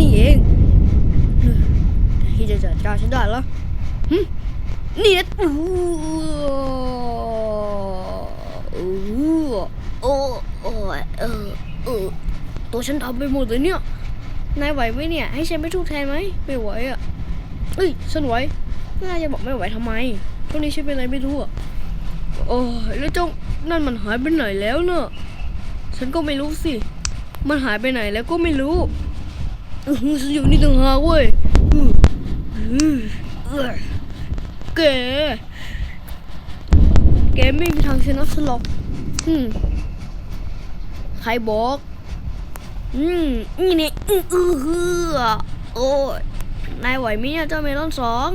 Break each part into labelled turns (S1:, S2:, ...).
S1: นี่เองที่จะจัดการฉันได้แล้วหึนี่นะอู้อู้โอ้โอ้เออเออตัวฉันทำไปหมดเลยเนี่ย นายไหวไหมเนี่ย ให้ฉันไปทุกแทนไหมไม่ไหวอะเอ้ยฉันไหวน่าจะบอกไม่ไหวทำไมช่วงนี้ฉันเป็นอะไรไม่รู้อะโอ้แล้วเจ้านั่นมันหายไปไหนแล้วเนอะฉันก็ไม่รู้สิ มันหายไปไหนแล้วก็ไม่รู้อื้อหือฉันอยู่นี่ต่างหากเว้ยอื้อหือเอ้ยแกแกไม่มีทางชนะฉันหรอกใครบอก อืมนี่เนี่อื้ออื้อหือโอ้ยนายไหวไหมเนี่ยเจ้าเมลอนสอง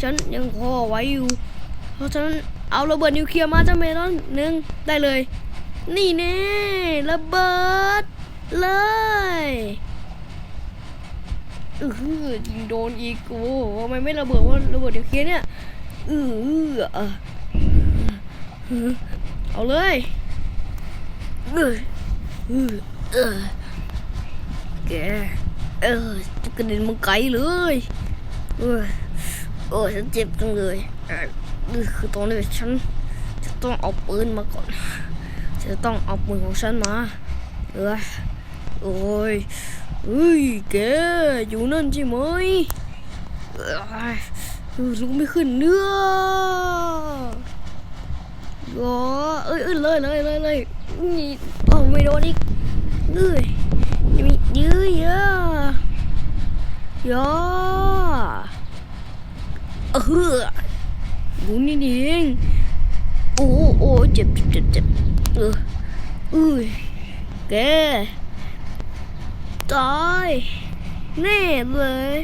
S1: ฉันยังพอไหวอยู่ เพราะฉะนั้นเอาระเบิดนิวเคลียร์มาเจ้าเมลอนหนึ่งได้เลย นี่แน่ระเบิด เลยอออยิงโดนอีกโอ้ทำไมไม่ระเบิดว่าระเบิดนิวเคียเนี่ยอือเออเอาเลยเออเออแกเออกระเด็นมันไกลเลยเออโอ้ยฉันเจ็บจังเลยคือตอนนี้ฉันจะต้องเอาปืนมาก่อน จะต้องเอาปืนของฉันมาเออโอ้ยเฮ้ยแกอยู่นั่นใช่ไหมเอ้ยเออลุกไม่ขึ้นเนื้อโอ้เอ้ยเลยเลยเลยเลยนี่โอ้ไม่โดนอีกเอ้ยมียื้อเยอะยอเอออยู่นี่นี่เองโอ้โอ้เจ็บเจ็บเจ็บเจ็บ อออุ้ยแกตายแน่เลย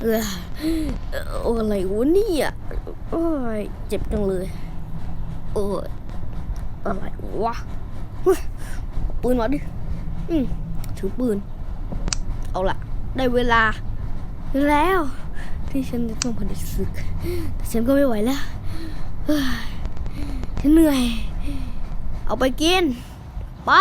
S1: เอออะไรวะเนี่ยโอ้ยเจ็บจังเลยโอ้ยอะไรวะเฮ้ยเอาปืนมาดิอืมถือปืน เอาละได้เวลา แล้ว ที่ฉันจะต้องผลิตศึกแต่ฉันก็ไม่ไหวแล้วฉันเหนื่อย เอาไปกิน ไป